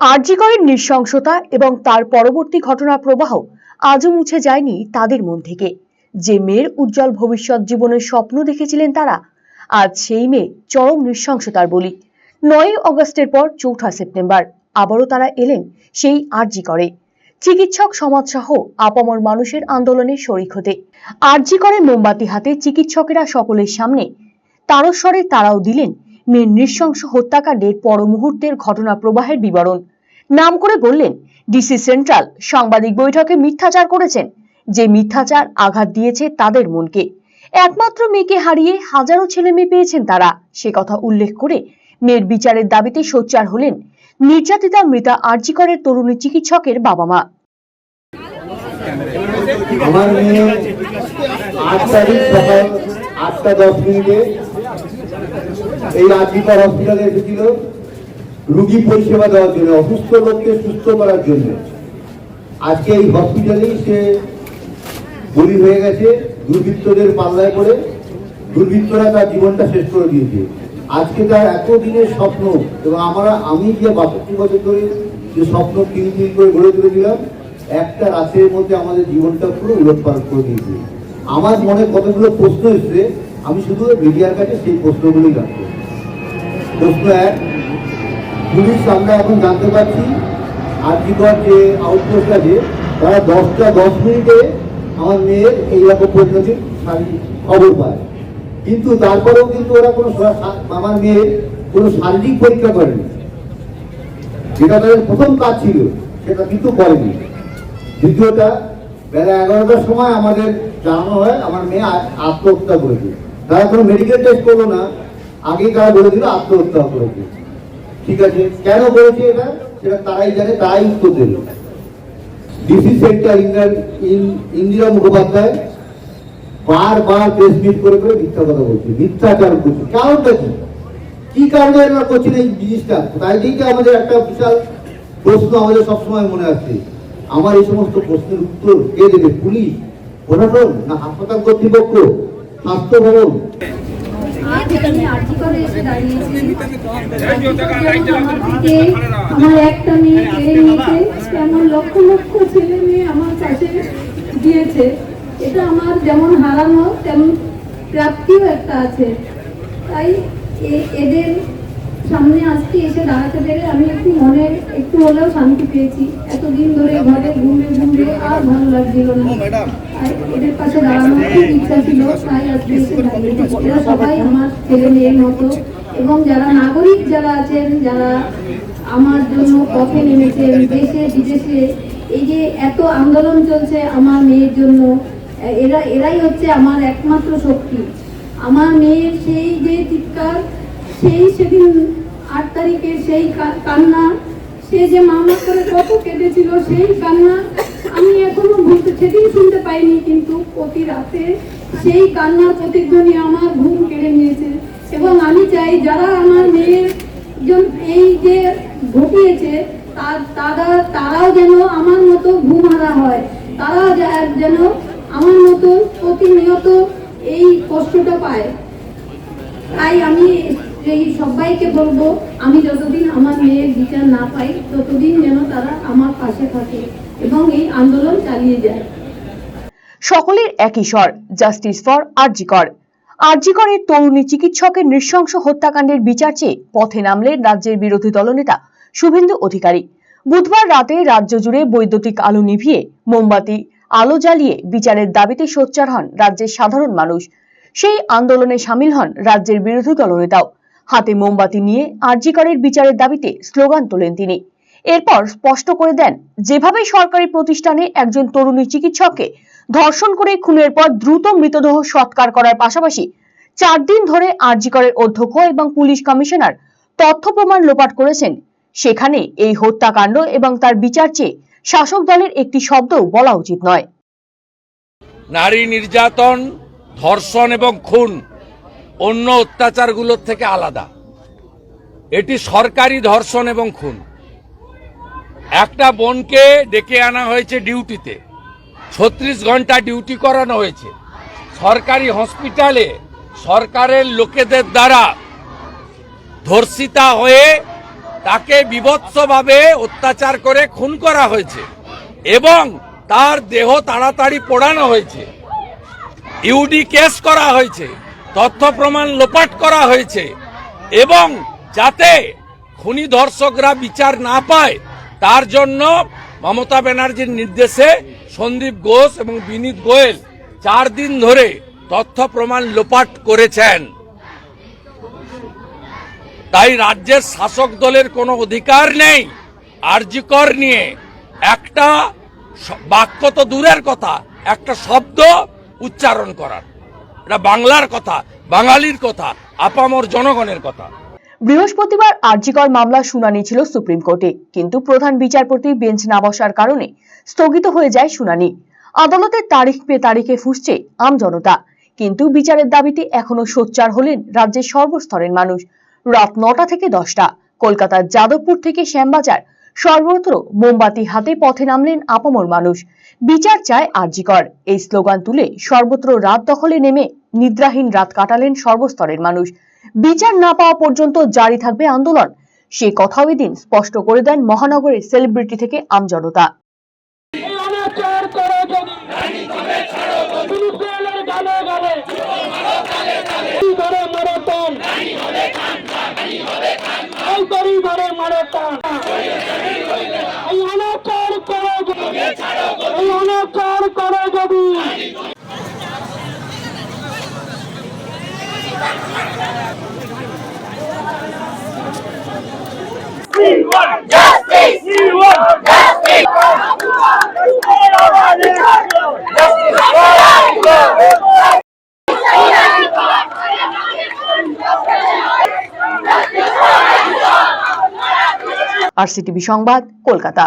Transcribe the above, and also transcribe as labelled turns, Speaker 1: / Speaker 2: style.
Speaker 1: আরজিকরের নৃশংসতা এবং তার পরবর্তী ঘটনা প্রবাহ আজও মুছে যায়নি তাদের মন থেকে। যে মেয়ের উজ্জ্বল ভবিষ্যৎ জীবনের স্বপ্ন দেখেছিলেন তারা, আজ সেই মেয়ে চরম নৃশংসতার বলি। নয় অগস্টের পর চৌঠা সেপ্টেম্বর, আবারও তারা এলেন সেই আরজি করে চিকিৎসক সমাজসহ আপামর মানুষের আন্দোলনে শরিক হতে। আরজি করে মোমবাতি হাতে চিকিৎসকেরা সকলের সামনে, তারস্বরে তারাও দিলেন মেয়ের নৃশংস হত্যাকাণ্ডের পর মুহূর্তের ঘটনা প্রবাহের বিবরণ। নাম করে বললেন, ডিসি সেন্ট্রাল সাংবাদিক বৈঠকে মিথ্যাচার করেছেন। যে মিথ্যাচার আঘাত দিয়েছে তাদের মনকে। একমাত্র মেয়েকে হারিয়ে হাজারো ছেলে মেয়ে পেয়েছেন তারা। সে কথা উল্লেখ করে মেয়ের বিচারের দাবিতে সোচ্চার হলেন নির্যাতিতা মৃতা আরজিকরের তরুণী চিকিৎসকের বাবা মা।
Speaker 2: আমার মেয়ে আট তারিখ সকাল আটটা দশ মিনিটে এই আজিকার হসপিটালে এসেছিল রুগী পরিষেবা দেওয়ার জন্য, অসুস্থ লোককে সুস্থ করার জন্য। আজকে এই হসপিটালেই সে বলি হয়ে গেছে, দুর্বৃত্তদের পাল্লায় পড়ে। দুর্বৃত্তরা তার জীবনটা শেষ করে দিয়েছে। আজকে তার এতদিনের স্বপ্ন, এবং আমরা, আমি যে বাষট্টি বছর ধরে যে স্বপ্ন তিন তিন করে গড়ে তুলেছিলাম, একটা রাতের মধ্যে আমাদের জীবনটা পুরো উলটপালট করে দিয়েছে। আমার মনে কতগুলো প্রশ্ন এসছে আমি শুধু মিডিয়ার কাছে সেই প্রশ্নগুলোই রাখব প্রশ্ন এক, পুলিশ আমরা এখন জানতে পারছি আর্থিকর যে আউটপোস্ট আছে, তারা দশটা দশ মিনিটে আমার মেয়ের এইরকম পরিণতির শারীরিক খবর পায়। কিন্তু তারপরেও কিন্তু ওরা কোনো আমার মেয়ের কোনো শারীরিক পরীক্ষা করেনি। যেটা তাদের প্রথম কাজ ছিল, সেটা কিন্তু করেনি। দ্বিতীয়টা, বেলা এগারোটার সময় আমাদের জানানো হয়, আমার মেয়ে আত্মহত্যা করেছে। তারা কোনো মেডিকেল টেস্ট করল না আগেই তারা বলে দিল, আত্মহত্যা করেছে। ঠিক আছে? কেন করেছে এটা? সেটা তারাই জানে, তারাই উত্তর দেবে। ডিসি সেন্টার ইন্দিরা মুখোপাধ্যায় বারবার প্রেস মিট করে করে মিথ্যা কথা বলছে, মিথ্যাচার করছে। কারণটা কি? কি কারণে এরা করছেন এই জিনিসটা? তাই দিকে আমাদের একটা বিশাল প্রশ্ন আমাদের সবসময় মনে আসছে আমার এই সমস্ত প্রশ্নের উত্তর কে দেবে? পুলিশ? প্রশাসন? না হাসপাতাল কর্তৃপক্ষ? স্বাস্থ্য
Speaker 3: আমার একটা মেয়ে কেড়ে নিয়েছে তেমন লক্ষ লক্ষ ছেলে মেয়ে আমার কাছে দিয়েছে। এটা আমার যেমন হারানো, তেমন প্রাপ্তিও একটা আছে। তাই এদের সামনে আজকে এসে দাঁড়াতে পেরে আমি একটু মনে, একটু হলেও শান্তি পেয়েছি। এতদিন ধরে ঘরে ঘুরে ঘুরে আর ভালো লাগছিল না। এদের পাশে দাঁড়ানোর আমার ছেলে মেয়ের মতো এবং যারা নাগরিক যারা আছেন যারা আমার জন্য পথে নেমেছেন দেশে বিদেশে এই যে এত আন্দোলন চলছে আমার মেয়ের জন্য এরা এরাই হচ্ছে আমার একমাত্র শক্তি আমার মেয়ের সেই যে চিৎকার সেই সেদিন আট তারিখের সেই কান্না সে যে মামা করে কত কেঁদেছিল সেই কান্না আমি এখনও সেদিন শুনতে পাইনি কিন্তু প্রতি রাতে সেই কান্নার প্রতিধ্বনি আমার ঘুম কেড়ে নিয়েছে। এবং আমি চাই যারা আমার মেয়ের এই যে ঘটিয়েছে, তারা তারাও যেন আমার মতো ঘুম হারা হয়। তারাও যা- যেন আমার মতো প্রতিনিয়ত এই কষ্টটা পায়। তাই আমি এই সবাইকে বলব, আমি যতদিন আমার মেয়ের বিচার না পাই, ততদিন যেন তারা আমার পাশে থাকে এবং এই আন্দোলন চালিয়ে যায়।
Speaker 1: সকলের একই স্বর জাস্টিস ফর আরজিকর। আরজিকরের তরুণী চিকিৎসকের নৃশংস হত্যাকাণ্ডের বিচার চেয়ে পথে নামলেন রাজ্যের বিরোধী দলনেতা শুভেন্দু অধিকারী। বুধবার রাতে রাজ্য জুড়ে বৈদ্যুতিক আলো নিভিয়ে মোমবাতি, আলো জ্বালিয়ে বিচারের দাবিতে সোচ্চার হন রাজ্যের সাধারণ মানুষ। সেই আন্দোলনে সামিল হন রাজ্যের বিরোধী দলনেতাও। হাতে মোমবাতি নিয়ে আরজিকরের বিচারের দাবিতে স্লোগান তোলেন তিনি। এরপর স্পষ্ট করে দেন, যেভাবে সরকারি প্রতিষ্ঠানে একজন তরুণী চিকিৎসককে ধর্ষণ করে খুনের পর দ্রুত মৃতদেহ সৎকার করার পাশাপাশি চার দিন ধরে আরজিকরের অধ্যক্ষ এবং পুলিশ কমিশনার তথ্য প্রমাণ লোপাট করেছেন। সেখানে এই হত্যাকাণ্ড এবং তার বিচার চেয়ে শাসক দলের একটি শব্দও বলা উচিত নয়।
Speaker 4: নারী নির্যাতন, ধর্ষণ এবং খুন অন্য অত্যাচারগুলোর থেকে আলাদা। এটি সরকারি ধর্ষণ এবং খুন। একটা বোনকে ডেকে আনা হয়েছে ডিউটিতে। ছত্রিশ ঘণ্টা ডিউটি করানো হয়েছে। সরকারি হসপিটালে সরকারের লোকেদের দ্বারা ধর্ষিতা হয়ে তাকে বিভৎসভাবে অত্যাচার করে খুন করা হয়েছে এবং তার দেহ তাড়াতাড়ি পোড়ানো হয়েছে। ইউডি কেস করা হয়েছে, তথ্য প্রমাণ লোপাট করা হয়েছে এবং যাতে খুনি ধর্ষকরা বিচার না পায়, তার জন্য মমতা ব্যানার্জির নির্দেশে সন্দীপ ঘোষ এবং বিনীত গোয়েল চার দিন ধরে তথ্য প্রমাণ লোপাট করেছেন। তাই রাজ্যের শাসক দলের কোনো অধিকার নেই আরজিকর নিয়ে। একটা বাক্য তো দূরের কথা, একটা শব্দ উচ্চারণ করার। এটা বাংলার কথা, বাঙালির কথা, আপামর জনগণের কথা।
Speaker 1: বৃহস্পতিবার আরজিকর মামলার শুনানি ছিল সুপ্রিম কোর্টে। কিন্তু প্রধান বিচারপতি বেঞ্চ না বসার কারণে স্থগিত হয়ে যায় শুনানি। আদালতের তারিখ পে তারিখে ফুসছে আম জনতা। কিন্তু বিচারের দাবিতে এখনও সোচ্চার হলেন রাজ্যের সর্বস্তরের মানুষ। রাত নটা থেকে দশটা। কলকাতার যাদবপুর থেকে শ্যামবাজার। সর্বত্র মোমবাতি হাতে পথে নামলেন আপামর মানুষ। বিচার চায় আরজিকর এই স্লোগান তুলে সর্বত্র রাত দখলে নেমে নিদ্রাহীন রাত কাটালেন সর্বস্তরের মানুষ। বিচার না পাওয়া পর্যন্ত জারি থাকবে আন্দোলন। সে কথাও এদিন স্পষ্ট করে দেন মহানগরের সেলিব্রিটি থেকে আমজনতা
Speaker 5: এই অনাচার করে যদি পুলিশের গালে গালে এই ধরে মারাতন এই তরি ধরে মারাতন এই অনাচার করে যদি এই অনাচার করে যদি
Speaker 1: আর সিটিভি সংবাদ কলকাতা।